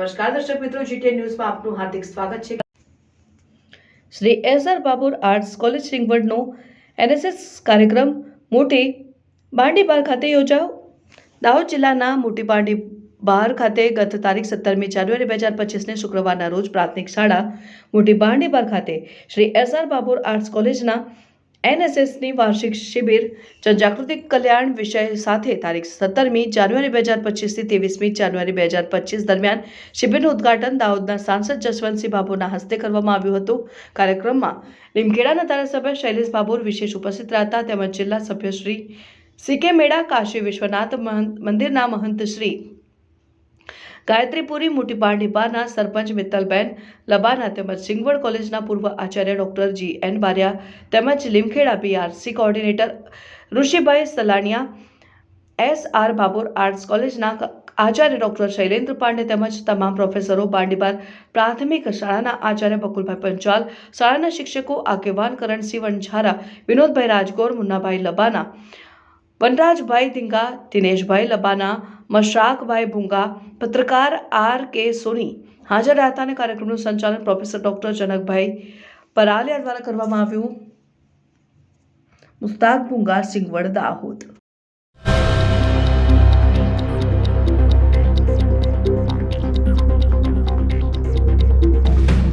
નમસ્કાર, દર્શક મિત્રો જીટીએ ન્યૂઝમાં આપનું હાર્દિક સ્વાગત છે. Shri S R Babur arts college સિંગવડનો NSS કાર્યક્રમ મોટી બાંડીબાર ખાતે યોજાયો. દાહોદ જિલ્લાના મોટી બાંડીબાર ખાતે ગત તારીખ સત્તરમી જાન્યુઆરી બે હજાર પચીસને શુક્રવારના રોજ પ્રાથમિક શાળા મોટી બાંડીબાર ખાતે Shri S R Babur arts કોલેજના એનએસએસની વાર્ષિક શિબિર જનજાગૃતિ કલ્યાણ વિષય સાથે તારીખ સત્તરમી જાન્યુઆરી બે હજાર પચીસથી ત્રેવીસમી જાન્યુઆરી બે હજાર પચીસ દરમિયાન શિબિરનું ઉદ્ઘાટન દાહોદના સાંસદ જસવંતસિંહ બાબુના હસ્તે કરવામાં આવ્યું હતું. કાર્યક્રમમાં લીમખેડાના ધારાસભ્ય શૈલેષ બાબુર વિશેષ ઉપસ્થિત રહ્યા તેમજ જિલ્લા સભ્ય શ્રી સીકે મેડા, કાશી વિશ્વનાથ મહંત- મંદિરના મહંત શ્રી ગાયત્રીપુરી મોટી પાંડીબાના સરપંચ મિત્તલબેન લબાના તેમજ સિંગવડ કોલેજના પૂર્વ આચાર્ય ડોક્ટર જી એન બારિયા તેમજ Limkheda BRC coordinator Rishibhai Salaniya S R Babur arts કોલેજના આચાર્ય ડોક્ટર શૈલેન્દ્ર પાંડે તેમજ તમામ પ્રોફેસરો બાંડીબાર પ્રાથમિક શાળાના આચાર્ય બકુલભાઈ પંચાલ, શાળાના શિક્ષકો આગેવાન કરણસિંહ વણઝારા વિનોદભાઈ રાજગોર, મુન્નાભાઈ લબાના વનરાજભાઈ ધીંગા, દિનેશભાઈ લબાના મશાકભાઈ ભૂંગા, પત્રકાર આર કે સોની હાજર રહ્યા અને કાર્યક્રમનું સંચાલન પ્રોફેસર ડૉક્ટર જનકભાઈ પરાલિયા દ્વારા કરવામાં આવ્યું. મુસ્તાક ભૂંગા, સિંગવડ, દાહોદ.